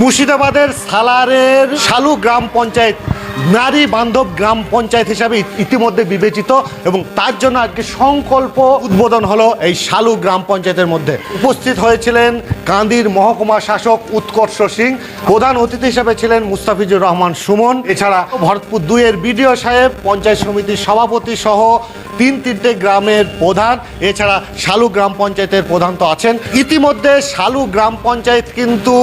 মুর্শিদাবাদের সালারের শালু গ্রাম পঞ্চায়েত, নারী বান্ধব গ্রাম পঞ্চায়েত হিসাবে ইতিমধ্যে বিবেচিত এবং তার জন্য আজকে সংকল্প উদ্বোধন হলো এই শালু গ্রাম পঞ্চায়েতের মধ্যে। উপস্থিত হয়েছিলেন কান্দির মহকুমা শাসক উৎকর্ষ সিং, প্রধান অতিথি হিসেবে ছিলেন মুস্তাফিজুর রহমান সুমন, এছাড়া ভরতপুর দুইয়ের বিডিও সাহেব, পঞ্চায়েত সমিতির সভাপতি সহ তিন তিনটে গ্রামের প্রধান, এছাড়া শালু গ্রাম পঞ্চায়েতের প্রধান তো আছেন। ইতিমধ্যে শালু গ্রাম পঞ্চায়েত কিন্তু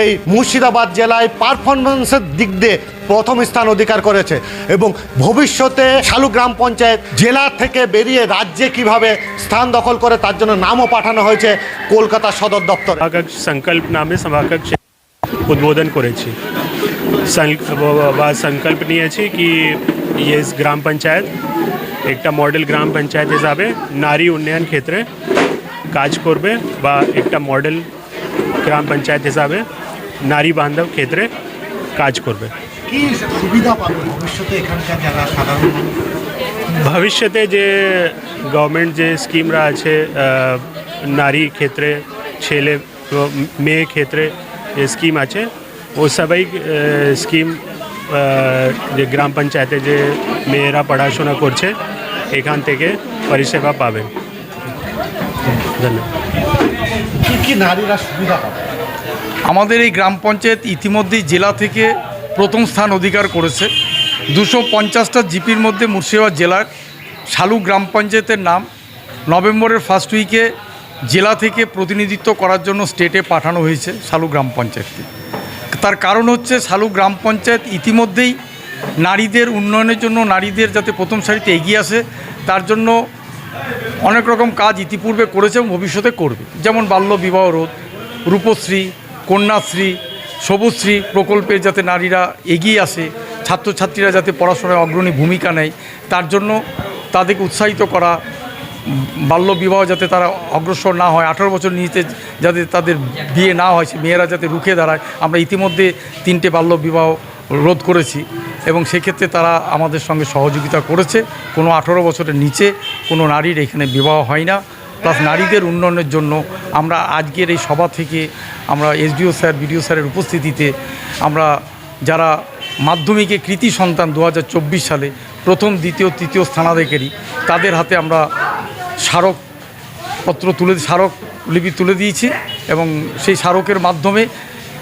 এই মুর্শিদাবাদ জেলায় পারফরমেন্সের দিক দিয়ে প্রথম স্থান অধিকার করেছে এবং ভবিষ্যতে শালু গ্রাম পঞ্চায়েত জেলা থেকে বেরিয়ে রাজ্যে কীভাবে স্থান দখল করে তার জন্য নামও পাঠানো হয়েছে কলকাতা সদর দপ্তর। সংকল্প নামে সভাকক্ষ উদ্বোধন করেছি। বা সংকল্প নিয়েছি কি ইয়ে গ্রাম পঞ্চায়েত, একটা মডেল গ্রাম পঞ্চায়েত হিসাবে নারী উন্নয়ন ক্ষেত্রে কাজ করবে বা একটা মডেল গ্রাম পঞ্চায়েত হিসাবে নারী বান্ধব ক্ষেত্রে কাজ করবে। কি সুবিধা পাবে ভবিষ্যতে এখানকার যারা সাধারণ ভবিষ্যতে যে গভর্নমেন্ট যে স্কিমরা আছে নারী ক্ষেত্রে ছেলে মেয়ে ক্ষেত্রে যে স্কিম আছে ও সবাই স্কিম যে গ্রাম পঞ্চায়েতে যে মেয়েরা পড়াশোনা করছে এখান থেকে পরিষেবা পাবেন ধন্যবাদ। কি কি নারীরা সুবিধা পাবে? আমাদের এই গ্রাম পঞ্চায়েত ইতিমধ্যেই জেলা থেকে প্রথম স্থান অধিকার করেছে। দুশো পঞ্চাশটা জিপির মধ্যে মুর্শিদাবাদ জেলার শালু গ্রাম পঞ্চায়েতের নাম নভেম্বরের ফার্স্ট উইকে জেলা থেকে প্রতিনিধিত্ব করার জন্য স্টেটে পাঠানো হয়েছে শালু গ্রাম পঞ্চায়েতকে। তার কারণ হচ্ছে শালু গ্রাম পঞ্চায়েত ইতিমধ্যেই নারীদের উন্নয়নের জন্য নারীদের যাতে প্রথম সারিতে এগিয়ে আসে, তার জন্য অনেক রকম কাজ ইতিপূর্বে করেছে এবং ভবিষ্যতে করবে। যেমন বাল্য বিবাহ রোধ, রূপশ্রী, কন্যাশ্রী, সবুজশ্রী প্রকল্পে যাতে নারীরা এগিয়ে আসে, ছাত্রছাত্রীরা যাতে পড়াশোনায় অগ্রণী ভূমিকা নেয়, তার জন্য তাদেরকে উৎসাহিত করা, বাল্য বিবাহ যাতে তারা অগ্রসর না হয়, আঠারো বছর নিচে যাতে তাদের বিয়ে না হয়, সে মেয়েরা যাতে রুখে দাঁড়ায়। আমরা ইতিমধ্যে তিনটে বাল্য বিবাহ রোধ করেছি এবং সেক্ষেত্রে তারা আমাদের সঙ্গে সহযোগিতা করেছে। কোনো আঠেরো বছরের নিচে কোনো নারীর এখানে বিবাহ হয় না। প্লাস নারীদের উন্নয়নের জন্য আমরা আজকের এই সভা থেকে আমরা এসডিও স্যার, বিডিও স্যারের উপস্থিতিতে আমরা যারা মাধ্যমিকে কৃতি সন্তান দু হাজার চব্বিশ সালে প্রথম, দ্বিতীয়, তৃতীয় স্থানাধিকারী, তাদের হাতে আমরা স্মারক পত্র তুলে, স্মারক লিপি তুলে দিয়েছি এবং সেই স্মারকের মাধ্যমে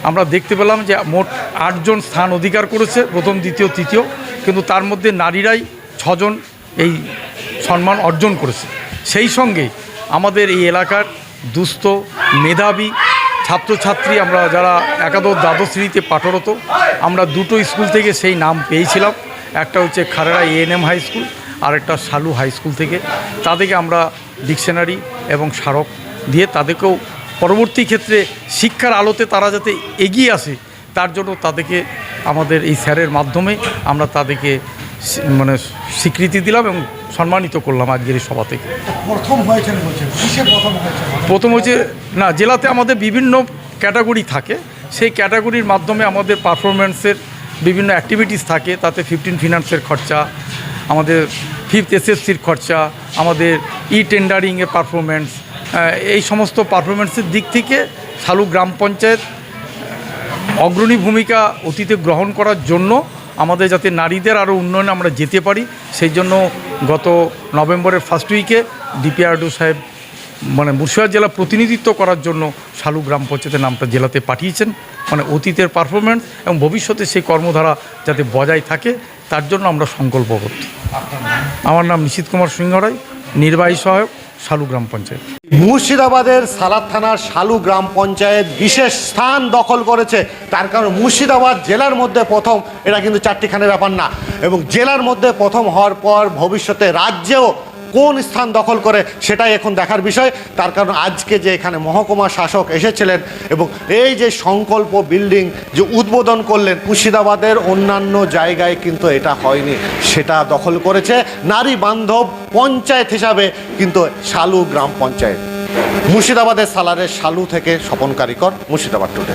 আমরা দেখতে পেলাম যে মোট আটজন স্থান অধিকার করেছে, প্রথম, দ্বিতীয়, তৃতীয়। কিন্তু তার মধ্যে নারীরাই ছজন এই সম্মান অর্জন করেছে। সেই সঙ্গে আমাদের এই এলাকার দুস্থ, মেধাবী ছাত্রছাত্রী আমরা যারা একাদশ দ্বাদশ শ্রেণীতে পাঠরত, আমরা দুটো স্কুল থেকে সেই নাম পেয়েছিলাম। একটা হচ্ছে খারেরা এএনএম হাই স্কুল আর একটা শালু হাই স্কুল থেকে। তাদেরকে আমরা ডিকশনারি এবং স্মারক দিয়ে তাদেরকেও পরবর্তী ক্ষেত্রে শিক্ষার আলোতে তারা যাতে এগিয়ে আসে তার জন্য তাদেরকে আমাদের এই স্যারের মাধ্যমে আমরা তাদেরকে মানে স্বীকৃতি দিলাম এবং সম্মানিত করলাম আজকের এই সভা থেকে। প্রথম হয়েছেন প্রথম হয়েছে? না জেলাতে আমাদের বিভিন্ন ক্যাটাগরি থাকে। সেই ক্যাটাগরির মাধ্যমে আমাদের পারফরমেন্সের বিভিন্ন অ্যাক্টিভিটিস থাকে তাতে ফিফটিন ফিনান্সের খরচা আমাদের ফিফথ এসএসসির খরচা আমাদের ই টেন্ডারিংয়ের পারফরমেন্স এই সমস্ত পারফরমেন্সের দিক থেকে শালু গ্রাম পঞ্চায়েত অগ্রণী ভূমিকা অতীতে গ্রহণ করার জন্য আমাদের যাতে নারীদের আরও উন্নয়নে আমরা যেতে পারি সেই জন্য গত নভেম্বরের ফার্স্ট উইকে ডিপিআরডো সাহেব মানে মুর্শিদাবাদ জেলা প্রতিনিধিত্ব করার জন্য শালু গ্রাম পঞ্চায়েতের নামটা জেলাতে পাঠিয়েছেন। মানে অতীতের পারফরমেন্স এবং ভবিষ্যতে সেই কর্মধারা যাতে বজায় থাকে তার জন্য আমরা সংকল্পবদ্ধ। আমার নাম নিশিত কুমার সিংহরায় নির্বাহী সহায়ক। শালু গ্রাম পঞ্চায়েত। মুর্শিদাবাদের সালাদ থানার শালু গ্রাম পঞ্চায়েত বিশেষ স্থান দখল করেছে। তার কারণ মুর্শিদাবাদ জেলার মধ্যে প্রথম, এটা কিন্তু চারটিখানের ব্যাপার না। এবং জেলার মধ্যে প্রথম হওয়ার পর ভবিষ্যতে রাজ্যেও কোন স্থান দখল করে সেটাই এখন দেখার বিষয়। তার কারণ আজকে যে এখানে মহকুমা শাসক এসেছিলেন এবং এই যে সংকল্প বিল্ডিং যে উদ্বোধন করলেন, মুর্শিদাবাদের অন্যান্য জায়গায় কিন্তু এটা হয়নি। সেটা দখল করেছে নারী বান্ধব পঞ্চায়েত হিসাবে কিন্তু শালু গ্রাম পঞ্চায়েত। মুর্শিদাবাদের সালারের শালু থেকে স্বপন কারিকর, মুর্শিদাবাদ টুডে